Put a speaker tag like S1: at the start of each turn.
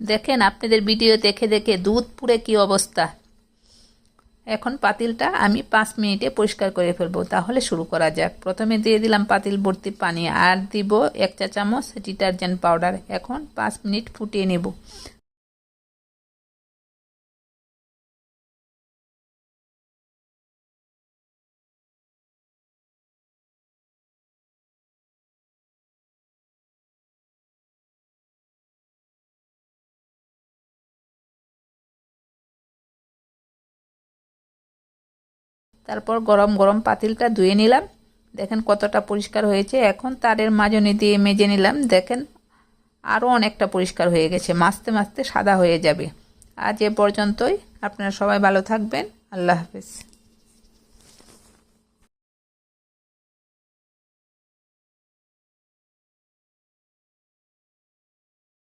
S1: দেখেন, আপনাদের ভিডিও দেখে দেখে দুধ পুড়ে কি অবস্থা? এখন পাতিলটা আমি পাঁচ মিনিটে পরিষ্কার করে ফেলব, তাহলে শুরু করা যাক। প্রথমে দিয়ে দিলাম পাতিল ভর্তি পানি, আর দিব এক চা চামচ ডিটারজেন্ট পাউডার। এখন পাঁচ মিনিট ফুটিয়ে নেব। তারপর গরম গরম পাতিলটা ধুয়ে নিলাম। দেখেন কতটা পরিষ্কার হয়েছে। এখন তারের মাজনি দিয়ে মেজে নিলাম। দেখেন আরও অনেকটা পরিষ্কার হয়ে গেছে। মাছতে মাছতে সাদা হয়ে যাবে। আজ এ পর্যন্তই। আপনারা সবাই ভালো থাকবেন। আল্লাহ হাফেজ।